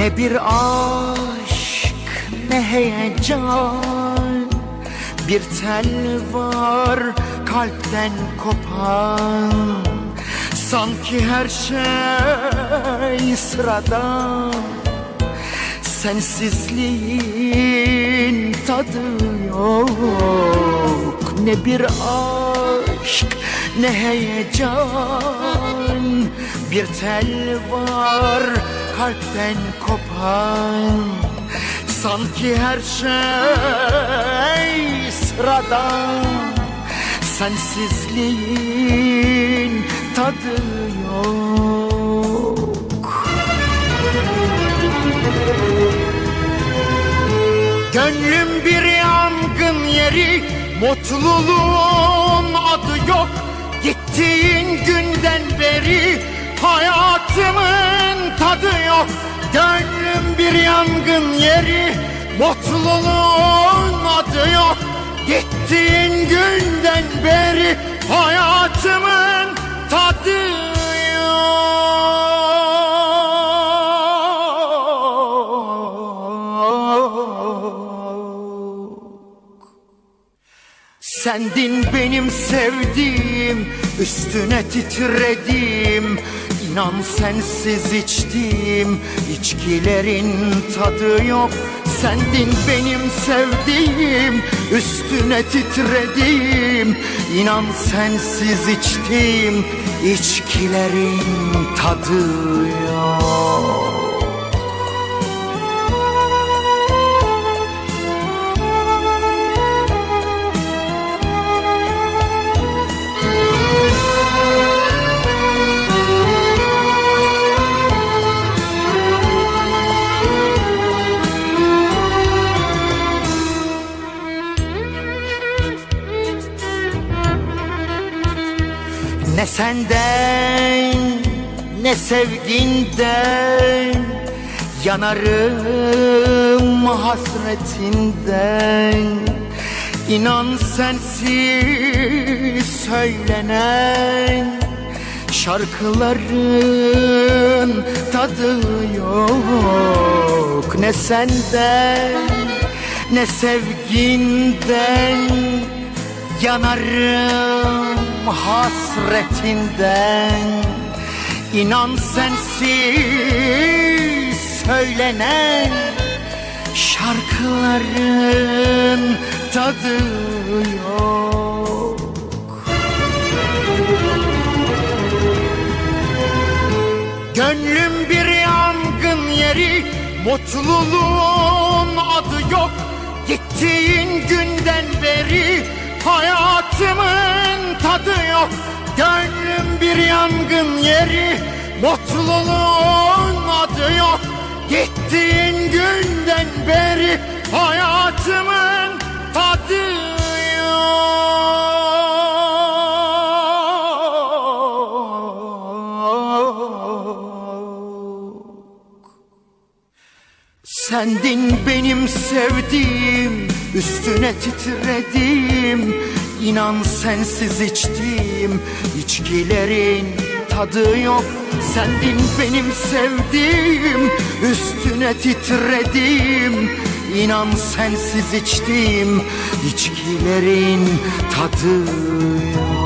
Ne bir aşk ne heyecan. Bir tel var kalpten kopan. Sanki her şey sıradan. Sensizliğin tadı yok. Ne bir aşk ne heyecan. Bir tel var kalpten kopan Sanki her şey sıradan. Sensizliğin tadı yok. Gönlüm bir yangın yeri Mutluluğun adı yok. Gittiğin günden beri Hayatımın tadı yok. Gönlüm bir yangın yeri. Mutluluğun adı yok. Gittiğin günden beri Hayatımın tadı yok. Sendin benim sevdiğim Üstüne titredim İnan sensiz içtiğim içkilerin tadı yok. Sendin benim sevdiğim Üstüne titredim İnan sensiz içtiğim içkilerin tadı yok Ne senden ne sevginden Yanarım hasretinden. İnan sensiz söylenen Şarkıların tadı yok. Ne senden ne sevginden Yanarım hasretinden. İnan sensiz söylenen Şarkıların tadı yok. Gönlüm bir yangın yeri Mutluluğun adı yok. Gittiğin günden beri Hayatımın tadı yok. Gönlüm bir yangın yeri. Mutluluğun adı yok. Gittiğin günden beri Hayatımın Sendin benim sevdiğim Üstüne titredim. İnan sensiz içtiğim içkilerin tadı yok. Sendin benim sevdiğim Üstüne titredim. İnan sensiz içtiğim içkilerin tadı yok